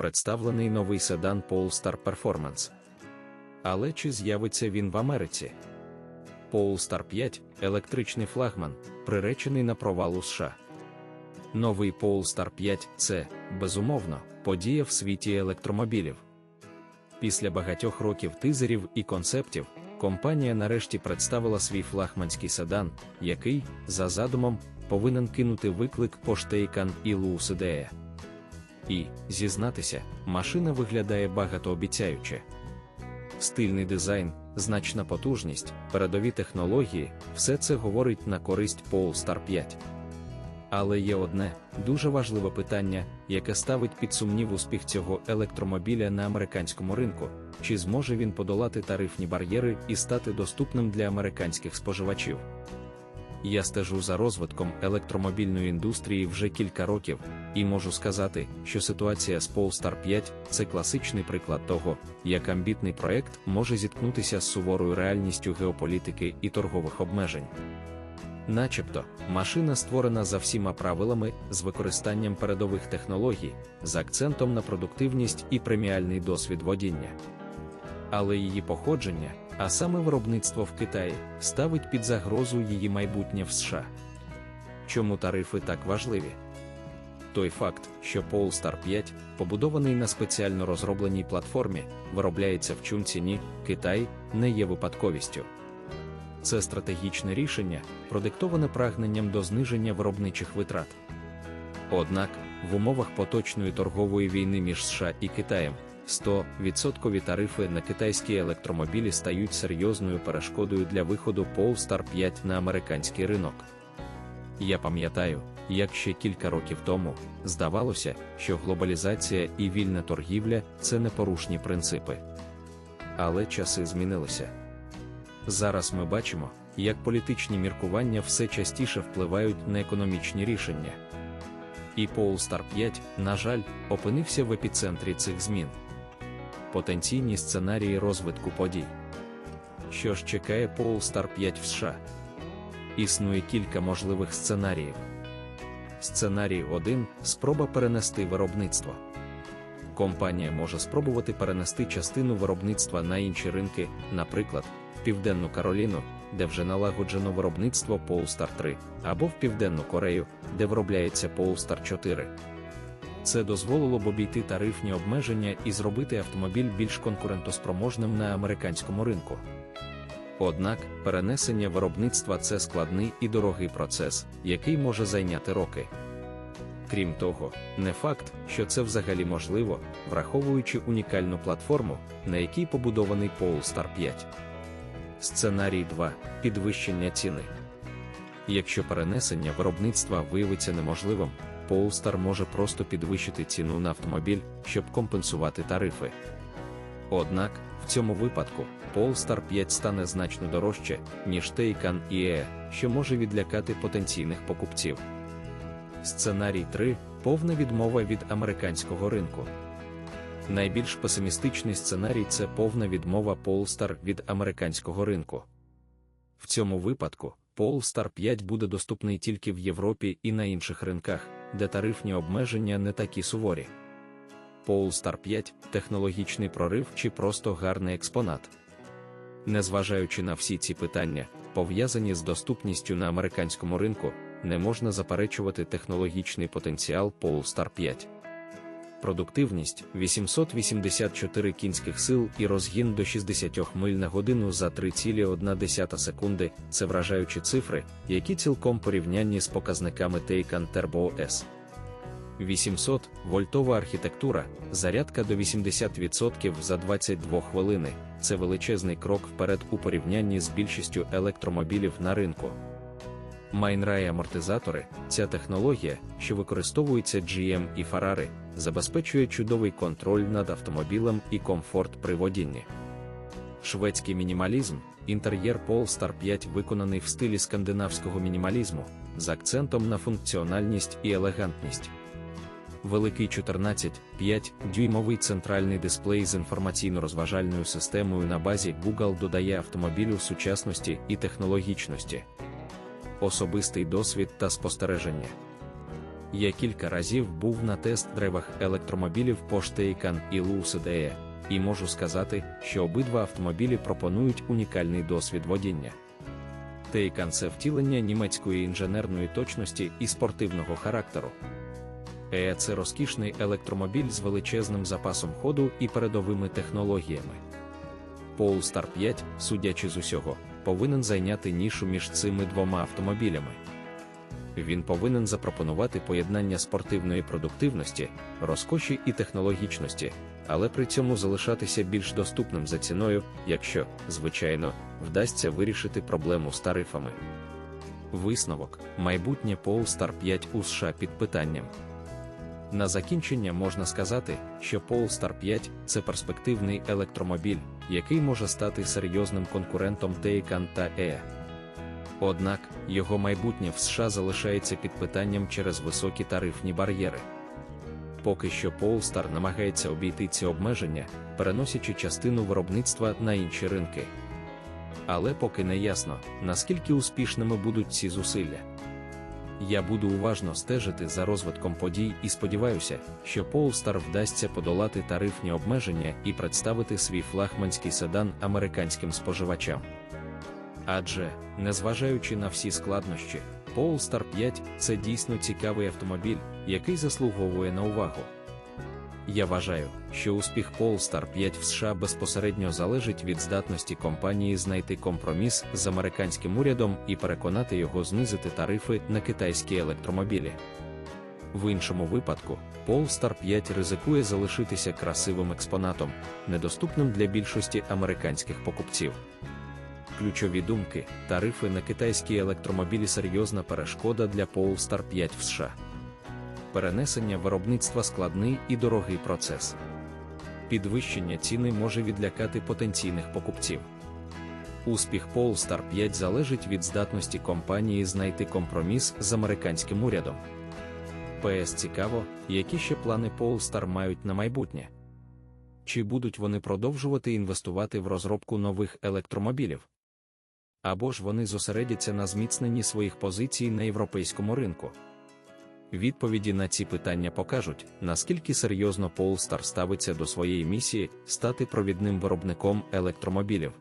представлений новий седан Polestar Performance. Але чи з'явиться він в Америці? Polestar 5 електричний флагман, приречений на провал у США. Новий Polestar 5 це, безумовно, подія в світі електромобілів. Після багатьох років тизерів і концептів, компанія нарешті представила свій флагманський седан, який, за задумом, повинен кинути виклик поштейкан і Луусидея. І, зізнатися, машина виглядає багатообіцяюче. Стильний дизайн, значна потужність, передові технології все це говорить на користь Polestar 5. Але є одне дуже важливе питання, яке ставить під сумнів успіх цього електромобіля на американському ринку, чи зможе він подолати тарифні бар'єри і стати доступним для американських споживачів. Я стежу за розвитком електромобільної індустрії вже кілька років, і можу сказати, що ситуація з Polestar 5 це класичний приклад того, як амбітний проект може зіткнутися з суворою реальністю геополітики і торгових обмежень. Начебто, машина створена за всіма правилами з використанням передових технологій, з акцентом на продуктивність і преміальний досвід водіння. Але її походження, а саме виробництво в Китаї, ставить під загрозу її майбутнє в США. Чому тарифи так важливі? Той факт, що Polestar 5, побудований на спеціально розробленій платформі, виробляється в Чунціні, Китай, не є випадковістю. Це стратегічне рішення, продиктоване прагненням до зниження виробничих витрат. Однак, в умовах поточної торгової війни між США і Китаєм 100% тарифи на китайські електромобілі стають серйозною перешкодою для виходу Polestar 5 на американський ринок. Я пам'ятаю, як ще кілька років тому здавалося, що глобалізація і вільна торгівля це непорушні принципи. Але часи змінилися. Зараз ми бачимо, як політичні міркування все частіше впливають на економічні рішення. І Polestar 5, на жаль, опинився в епіцентрі цих змін. Потенційні сценарії розвитку подій. Що ж чекає Polestar 5 в США? Існує кілька можливих сценаріїв. Сценарій 1 спроба перенести виробництво. Компанія може спробувати перенести частину виробництва на інші ринки, наприклад, в Південну Кароліну, де вже налагоджено виробництво Polestar 3, або в Південну Корею, де виробляється Polestar 4. Це дозволило б обійти тарифні обмеження і зробити автомобіль більш конкурентоспроможним на американському ринку. Однак, перенесення виробництва це складний і дорогий процес, який може зайняти роки. Крім того, не факт, що це взагалі можливо, враховуючи унікальну платформу, на якій побудований Polestar 5. Сценарій 2. Підвищення ціни. Якщо перенесення виробництва виявиться неможливим, Polestar може просто підвищити ціну на автомобіль, щоб компенсувати тарифи. Однак, в цьому випадку, Polestar 5 стане значно дорожче, ніж Taycan E, що може відлякати потенційних покупців. Сценарій 3 повна відмова від американського ринку. Найбільш песимістичний сценарій це повна відмова Polestar від американського ринку. В цьому випадку Polestar 5 буде доступний тільки в Європі і на інших ринках, де тарифні обмеження не такі суворі. Polestar 5 технологічний прорив чи просто гарний експонат. Незважаючи на всі ці питання, пов'язані з доступністю на американському ринку, не можна заперечувати технологічний потенціал Polestar 5. Продуктивність 884 кінських сил і розгін до 60 миль на годину за 3,1 секунди це вражаючі цифри, які цілком порівнянні з показниками Taycan Turbo S. 800 вольтова архітектура, зарядка до 80% за 22 хвилини. Це величезний крок вперед у порівнянні з більшістю електромобілів на ринку. Майнрай амортизатори, ця технологія, що використовується GM і Ferrari, забезпечує чудовий контроль над автомобілем і комфорт при водінні. Шведський мінімалізм, інтер'єр Polestar 5 виконаний в стилі скандинавського мінімалізму, з акцентом на функціональність і елегантність. Великий 14,5 дюймовий центральний дисплей з інформаційно-розважальною системою на базі Google додає автомобілю сучасності і технологічності особистий досвід та спостереження. Я кілька разів був на тест-драйвах електромобілів Porsche і Lucid і можу сказати, що обидва автомобілі пропонують унікальний досвід водіння. Taycan – це втілення німецької інженерної точності і спортивного характеру. E – це розкішний електромобіль з величезним запасом ходу і передовими технологіями. Polestar 5, судячи з усього, повинен зайняти нішу між цими двома автомобілями. Він повинен запропонувати поєднання спортивної продуктивності, розкоші і технологічності, але при цьому залишатися більш доступним за ціною, якщо, звичайно, вдасться вирішити проблему з тарифами. Висновок майбутнє Polestar 5 у США під питанням. На закінчення можна сказати, що Polestar 5 це перспективний електромобіль, який може стати серйозним конкурентом Taycan та E. Однак його майбутнє в США залишається під питанням через високі тарифні бар'єри. Поки що Polestar намагається обійти ці обмеження, переносячи частину виробництва на інші ринки. Але поки не ясно, наскільки успішними будуть ці зусилля. Я буду уважно стежити за розвитком подій і сподіваюся, що Polestar вдасться подолати тарифні обмеження і представити свій флагманський седан американським споживачам. Адже, незважаючи на всі складнощі, Polestar 5 це дійсно цікавий автомобіль, який заслуговує на увагу. Я вважаю, що успіх Polestar 5 в США безпосередньо залежить від здатності компанії знайти компроміс з американським урядом і переконати його знизити тарифи на китайські електромобілі. В іншому випадку, Polestar 5 ризикує залишитися красивим експонатом, недоступним для більшості американських покупців. Ключові думки: тарифи на китайські електромобілі серйозна перешкода для Polestar 5 в США. Перенесення виробництва складний і дорогий процес. Підвищення ціни може відлякати потенційних покупців. Успіх Polestar 5 залежить від здатності компанії знайти компроміс з американським урядом. ПС цікаво, які ще плани Polestar мають на майбутнє. Чи будуть вони продовжувати інвестувати в розробку нових електромобілів? Або ж вони зосередяться на зміцненні своїх позицій на європейському ринку? Відповіді на ці питання покажуть, наскільки серйозно Polestar ставиться до своєї місії стати провідним виробником електромобілів.